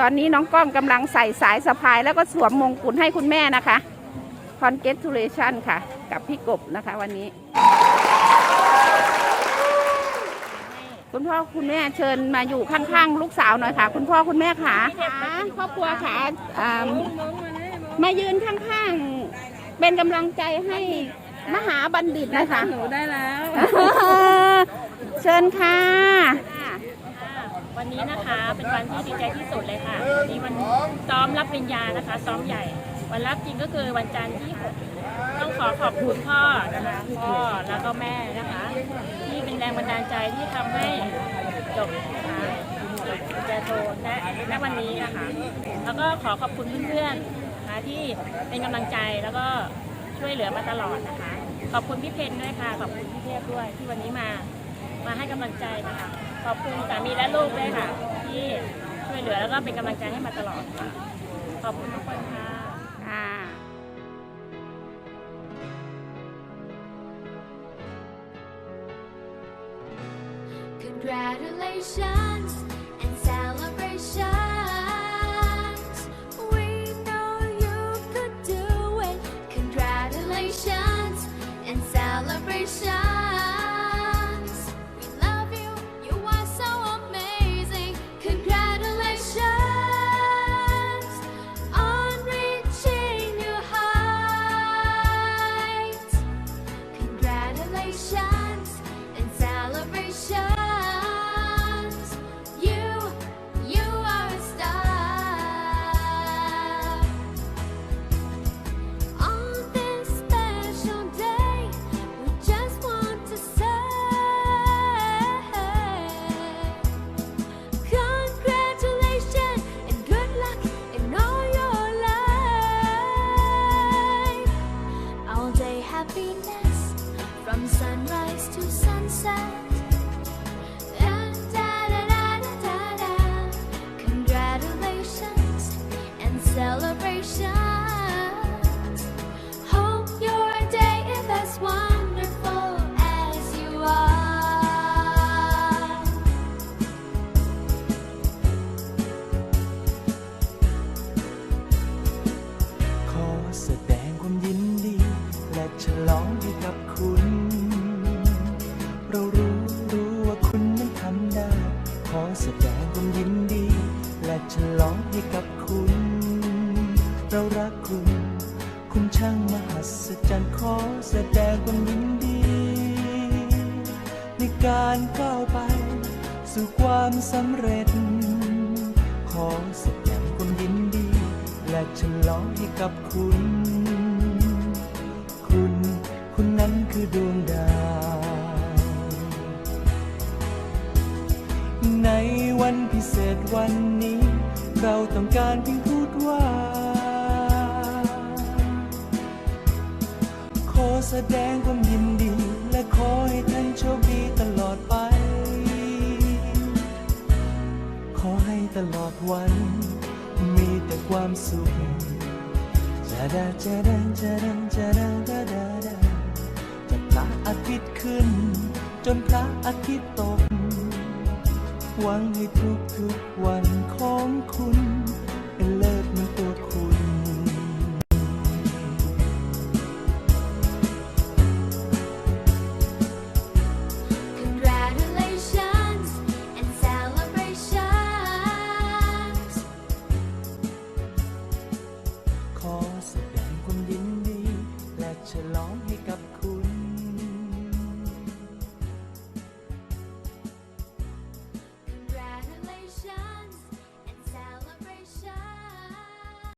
ตอนนี้น้องก้องกำลังใส่สายสะพาย แล้วก็สวมมงกุฎให้คุณแม่นะคะ congratulation ค่ะ กับพี่กบนะคะวันนี้ คุณพ่อคุณแม่เชิญมาอยู่ข้างๆ ลูกสาวหน่อยค่ะ คุณพ่อคุณแม่ขาครอบครัวขาอ่ามายืนข้างๆ เป็นกำลังใจให้มหาบัณฑิตนะคะ หนูได้แล้ว เชิญค่ะ วันนี้นะคะเป็นวันที่ดีใจที่สุดเลยค่ะวันนี้วันซ้อมรับปริญญานะคะ ซ้อมใหญ่ วันรับจริงก็คือวันจันทร์ที่หกต้องขอขอบคุณพ่อนะคะพ่อแล้วก็แม่นะคะ ที่เป็นแรงบันดาลใจที่ทำให้จบนะคะจบปริญญาโทและณวันนี้นะคะ แล้วก็ขอขอบคุณเพื่อนๆนะคะที่เป็นกำลังใจแล้วก็ช่วยเหลือมาตลอดนะคะ ขอบคุณพี่เพนด้วยค่ะ ขอบคุณพี่เทพด้วยที่วันนี้มา มาให้กำลังใจนะคะ ขอบคุณสามีและลูกด้วยค่ะ ที่ช่วยเหลือแล้วก็เป็นกำลังใจให้มาตลอดค่ะขอบคุณทุกคนค่ะอ่า Congratulations celebration คุณช่างมหัศจรรย์ขอแสดงความยินดี ในการก้าวไป สู่ความสำเร็จ ขอแสดงความยินดี และฉลองให้กับคุณ คุณ คุณนั้นคือดวงดาว ในวันพิเศษวันนี้ เราต้องการเพียงพูดว่า อแสดงความยินดี และขอให้ท่านโชคดีตลอดไป ขอให้ตลอดวัน มีแต่ความสุขจะดาจะดาจะดาจะดาดาดาดาจะพระอาทิตย์ขึ้น จนพระอาทิตย์ตก หวังให้ทุกทุกๆวันของคุณ